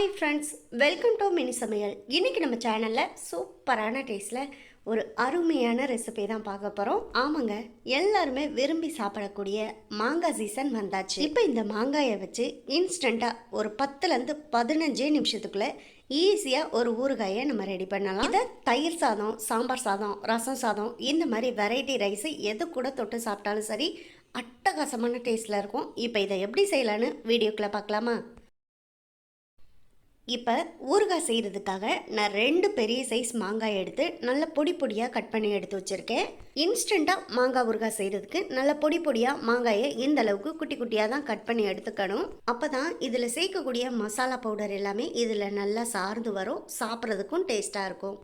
Hi friends welcome to mini சமையல் இன்றைக்கி நம்ம சேனலில் சூப்பரான டேஸ்ட்டில் ஒரு அருமையான ரெசிபி தான் பார்க்க போகிறோம் ஆமாங்க எல்லாருமே விரும்பி சாப்பிடக்கூடிய மாங்காய் சீசன் வந்தாச்சு. இப்போ இந்த மாங்காயை வச்சு இன்ஸ்டண்ட்டாக ஒரு பத்துலேருந்து பதினஞ்சே நிமிஷத்துக்குள்ளே ஈஸியாக ஒரு ஊறுகாயை நம்ம ரெடி பண்ணலாம். இதை தயிர் சாதம் சாம்பார் சாதம் ரசம் சாதம் இந்த மாதிரி வெரைட்டி ரைஸு எது கூட தொட்டு சாப்பிட்டாலும் சரி அட்டகாசமான டேஸ்ட்டில் இருக்கும். இப்போ இதை எப்படி செய்யலான்னு வீடியோக்குள்ளே பார்க்கலாமா? இப்போ ஊறுகாய் செய்கிறதுக்காக நான் ரெண்டு பெரிய சைஸ் மாங்காய் எடுத்து நல்ல பொடி பொடியாக கட் பண்ணி எடுத்து வச்சுருக்கேன். இன்ஸ்டண்ட்டாக மாங்காய் ஊறுகாய் செய்கிறதுக்கு நல்ல பொடி பொடியாக மாங்காயை இந்த அளவுக்கு குட்டி குட்டியாக தான் கட் பண்ணி எடுத்துக்கணும். அப்போ தான் இதில் சேர்க்கக்கூடிய மசாலா பவுடர் எல்லாமே இதில் நல்லா சார்ந்து வரும் சாப்பிட்றதுக்கும் டேஸ்ட்டாக இருக்கும்.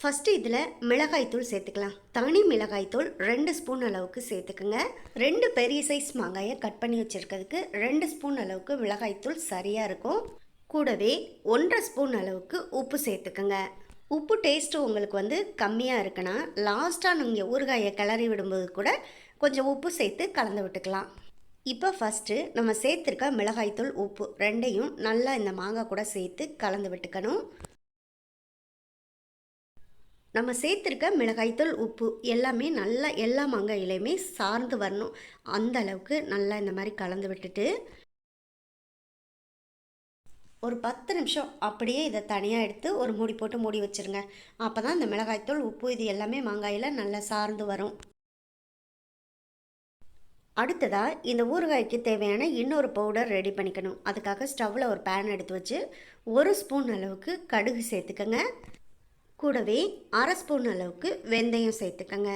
ஃபஸ்ட்டு இதில் மிளகாய்த்தூள் சேர்த்துக்கலாம். தனி மிளகாய்த்தூள் ரெண்டு ஸ்பூன் அளவுக்கு சேர்த்துக்குங்க. ரெண்டு பெரிய சைஸ் மாங்காயை கட் பண்ணி வச்சுருக்கிறதுக்கு ரெண்டு ஸ்பூன் அளவுக்கு மிளகாய்த்தூள் சரியாக இருக்கும். கூடவே ஒன்றரை ஸ்பூன் அளவுக்கு உப்பு சேர்த்துக்கோங்க. உப்பு டேஸ்ட்டு உங்களுக்கு வந்து கம்மியாக இருக்குன்னா லாஸ்ட்டாக நீங்கள் ஊறுகாயை கிளறி விடும்போது கூட கொஞ்சம் உப்பு சேர்த்து கலந்து விட்டுக்கலாம். இப்போ ஃபஸ்ட்டு நம்ம சேர்த்துருக்க மிளகாய்த்தூள் உப்பு ரெண்டையும் நல்லா இந்த மாங்காய் கூட சேர்த்து கலந்து விட்டுக்கணும். நம்ம சேர்த்துருக்க மிளகாய்த்தூள் உப்பு எல்லாமே நல்லா எல்லா மாங்காயிலையுமே சார்ந்து வரணும். அந்த அளவுக்கு நல்லா இந்த மாதிரி கலந்து விட்டுட்டு ஒரு பத்து நிமிஷம் அப்படியே இதை தனியாக எடுத்து ஒரு மூடி போட்டு மூடி வச்சுருங்க. அப்போ தான் இந்த மிளகாய்த்தூள் உப்பு இது எல்லாமே மாங்காயில் நல்லா சார்ந்து வரும். அடுத்ததாக இந்த ஊறுகாய்க்கு தேவையான இன்னொரு பவுடர் ரெடி பண்ணிக்கணும். அதுக்காக ஸ்டவ்வில் ஒரு பேன் எடுத்து வச்சு ஒரு ஸ்பூன் அளவுக்கு கடுகு சேர்த்துக்கங்க. கூடவே அரை ஸ்பூன் அளவுக்கு வெந்தயம் சேர்த்துக்கங்க.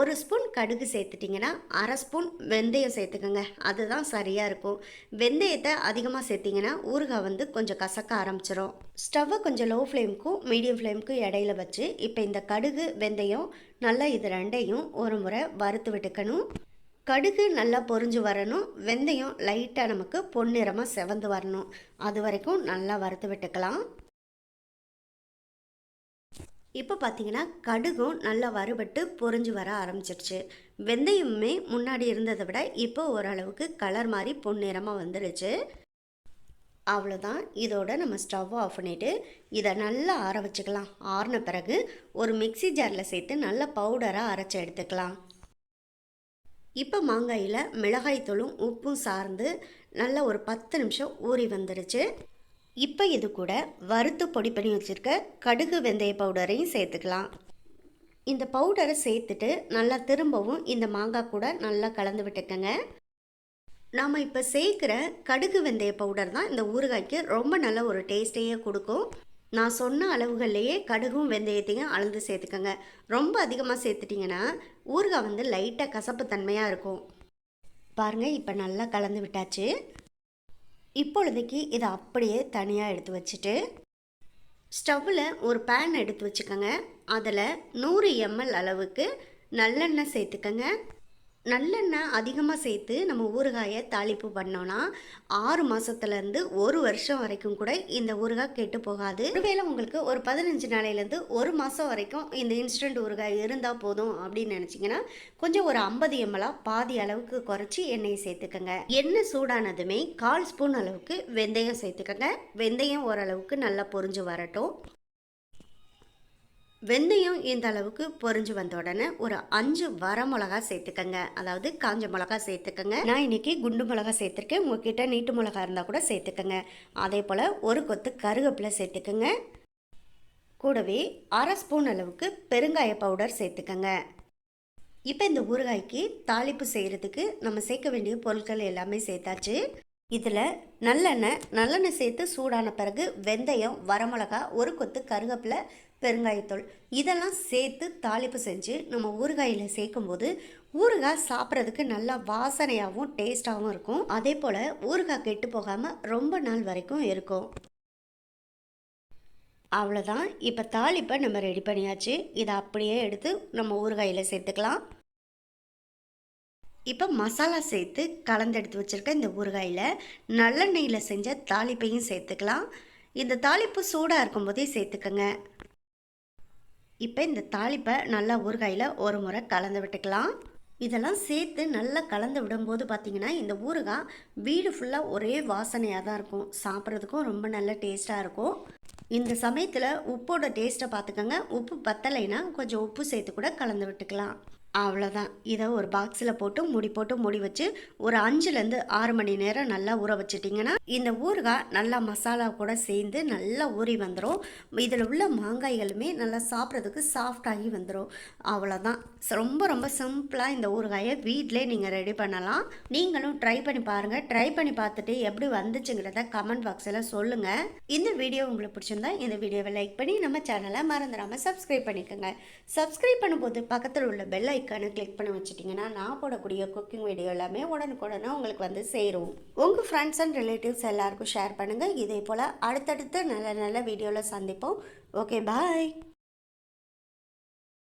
ஒரு ஸ்பூன் கடுகு சேர்த்துட்டிங்கன்னா அரை ஸ்பூன் வெந்தயம் சேர்த்துக்கோங்க. அதுதான் சரியாக இருக்கும். வெந்தயத்தை அதிகமாக சேர்த்திங்கன்னா ஊறுகாய் வந்து கொஞ்சம் கசக்க ஆரம்பிச்சிடும் ஸ்டவ்வை கொஞ்சம் லோ ஃப்ளேமுக்கும் மீடியம் ஃப்ளேமுக்கும் இடையில வச்சு இப்போ இந்த கடுகு வெந்தயம் நல்லா இது ரெண்டையும் ஒரு முறை வறுத்து விட்டுக்கணும். கடுகு நல்லா பொறிஞ்சு வரணும். வெந்தயம் லைட்டாக நமக்கு பொன்னிறமாக செவந்து வரணும். அது வரைக்கும் நல்லா வறுத்து விட்டுக்கலாம். இப்போ பார்த்தீங்கன்னா கடுகும் நல்லா வறுபட்டு பொறிஞ்சு வர ஆரம்பிச்சிருச்சு. வெந்தயமுமே முன்னாடி இருந்ததை விட இப்போ ஓரளவுக்கு கலர் மாதிரி பொன்னிறமாக வந்துடுச்சு அவ்வளோதான் இதோட நம்ம ஸ்டவ் ஆஃப் பண்ணிவிட்டு இதை நல்லா ஆற வச்சுக்கலாம். ஆறின பிறகு ஒரு மிக்சி ஜாரில் சேர்த்து நல்ல பவுடராக அரைச்சி எடுத்துக்கலாம். இப்போ மாங்காயில் மிளகாய்த்தூளும் உப்பும் சார்ந்து நல்லா ஒரு பத்து நிமிஷம் ஊறி வந்துடுச்சு இப்போ இது கூட வறுத்து பொடி பண்ணி வச்சுருக்க கடுகு வெந்தய பவுடரையும் சேர்த்துக்கலாம். இந்த பவுடரை சேர்த்துட்டு நல்லா திரும்பவும் இந்த மாங்காய் கூட நல்லா கலந்து விட்டுக்கங்க. நாம் இப்போ சேர்க்குற கடுகு வெந்தய பவுடர் தான் இந்த ஊறுகாய்க்கு ரொம்ப நல்ல ஒரு டேஸ்ட்டையே கொடுக்கும். நான் சொன்ன அளவுகள்லேயே கடுகும் வெந்தயத்தையும் அளந்து சேர்த்துக்கோங்க. ரொம்ப அதிகமாக சேர்த்துட்டிங்கன்னா ஊறுகாய் வந்து லைட்டாக கசப்பு தன்மையாக இருக்கும். பாருங்கள் இப்போ நல்லா கலந்து விட்டாச்சு. இப்பொழுதைக்கு இதை அப்படியே தனியாக எடுத்து வச்சுட்டு ஸ்டவ்வில் ஒரு பேன் எடுத்து வச்சுக்கோங்க. அதில் நூறு எம்எல் அளவுக்கு நல்லெண்ணெய் சேர்த்துக்கோங்க. நல்லெண்ணெய் அதிகமாக சேர்த்து நம்ம ஊறுகாயை தாளிப்பு பண்ணோன்னா ஆறு மாதத்துலேருந்து ஒரு வருஷம் வரைக்கும் கூட இந்த ஊறுகாய் கெட்டு போகாது. ஒருவேளை உங்களுக்கு ஒரு பதினஞ்சு நாளையிலேருந்து ஒரு மாதம் வரைக்கும் இந்த இன்ஸ்டன்ட் ஊறுகாய் இருந்தால் போதும் அப்படின்னு நினச்சிங்கன்னா கொஞ்சம் ஒரு ஐம்பது எம்எலாக பாதி அளவுக்கு குறைச்சி எண்ணெயை சேர்த்துக்கோங்க. எண்ணெய் சூடானதுமே கால் ஸ்பூன் அளவுக்கு வெந்தயம் சேர்த்துக்கோங்க. வெந்தயம் ஓரளவுக்கு நல்லா பொரிஞ்சு வரட்டும். வெந்தயம் இந்த அளவுக்கு பொறிஞ்சு வந்த உடனே ஒரு அஞ்சு வர மிளகா சேர்த்துக்கங்க. அதாவது காஞ்ச மிளகா சேர்த்துக்கங்க. நான் இன்னைக்கு குண்டு மிளகா சேர்த்துருக்கேன். உங்ககிட்ட நீட்டு மிளகா இருந்தால் கூட சேர்த்துக்கங்க. அதே போல் ஒரு கொத்து கருவேப்பிலை சேர்த்துக்கங்க. கூடவே அரை ஸ்பூன் அளவுக்கு பெருங்காய பவுடர் சேர்த்துக்கங்க. இப்போ இந்த ஊறுகாய்க்கு தாளிப்பு செய்கிறதுக்கு நம்ம சேர்க்க வேண்டிய பொருட்கள் எல்லாமே சேர்த்தாச்சு. இதில் நல்லெண்ணெய் நல்லெண்ணெய் சேர்த்து சூடான பிறகு வெந்தயம் வரமிளகா ஒரு கொத்து கருவேப்பிலை பெருங்காயத்தூள். இதெல்லாம் சேர்த்து தாளிப்பு செஞ்சு நம்ம ஊறுகாயில் சேர்க்கும்போது ஊறுகாய் சாப்பிட்றதுக்கு நல்லா வாசனையாகவும் டேஸ்ட்டாகவும் இருக்கும். அதே போல் ஊறுகாய் கெட்டு போகாமல் ரொம்ப நாள் வரைக்கும் இருக்கும். அவ்வளோதான் இப்போ தாளிப்பை நம்ம ரெடி பண்ணியாச்சு. இதை அப்படியே எடுத்து நம்ம ஊறுகாயில் சேர்த்துக்கலாம். இப்போ மசாலா சேர்த்து கலந்து எடுத்து வச்சுருக்க இந்த ஊறுகாயில் நல்லெண்ணெயில் செஞ்ச தாளிப்பையும் சேர்த்துக்கலாம். இந்த தாளிப்பு சூடாக இருக்கும்போதே சேர்த்துக்கங்க. இப்போ இந்த தாளிப்பை நல்லா ஊறுகாயில் ஒரு முறை கலந்து விட்டுக்கலாம். இதெல்லாம் சேர்த்து நல்லா கலந்து விடும்போது பார்த்தீங்கன்னா இந்த ஊறுகாய் வீடு ஃபுல்லாக ஒரே வாசனையாக தான் இருக்கும். சாப்பிட்றதுக்கும் ரொம்ப நல்ல டேஸ்ட்டாக இருக்கும். இந்த சமயத்தில் உப்போட டேஸ்ட்டை பார்த்துக்கோங்க உப்பு பத்தலைன்னா கொஞ்சம் உப்பு சேர்த்து கூட கலந்து விட்டுக்கலாம். அவ்வளோதான் இதை ஒரு பாக்ஸில் போட்டு முடி போட்டு முடி வச்சு ஒரு அஞ்சுலேருந்து ஆறு மணி நேரம் நல்லா ஊற வச்சிட்டிங்கன்னா இந்த ஊறுகாய் நல்லா மசாலா கூட சேர்ந்து நல்லா ஊறி வந்துடும் இதில் உள்ள மாங்காய்களுமே நல்லா சாப்பிட்றதுக்கு சாஃப்டாகி வந்துடும் அவ்வளோதான் ரொம்ப ரொம்ப சிம்பிளாக இந்த ஊறுகாயை வீட்டிலே நீங்கள் ரெடி பண்ணலாம். நீங்களும் ட்ரை பண்ணி பாருங்கள் ட்ரை பண்ணி பார்த்துட்டு எப்படி வந்துச்சுங்கிறத கமெண்ட் பாக்ஸில் சொல்லுங்கள் இந்த வீடியோ உங்களுக்கு பிடிச்சிருந்தா இந்த வீடியோவை லைக் பண்ணி நம்ம சேனலை மறந்துடாமல் சப்ஸ்கிரைப் பண்ணிக்கோங்க. சப்ஸ்கிரைப் பண்ணும்போது பக்கத்தில் உள்ள பெல் ஐக்கானை கிளிக் பண்ண வச்சிட்டிங்கன்னா நான் போடக்கூடிய குக்கிங் வீடியோ எல்லாமே உடனுக்குடனே உங்களுக்கு வந்து சேரும். உங்கள் ஃப்ரெண்ட்ஸ் அண்ட் ரிலேட்டிவ்ஸ் எல்லாருக்கும் ஷேர் பண்ணுங்கள் இதே போல் அடுத்தடுத்து நல்ல நல்ல வீடியோவில் சந்திப்போம். Okay bye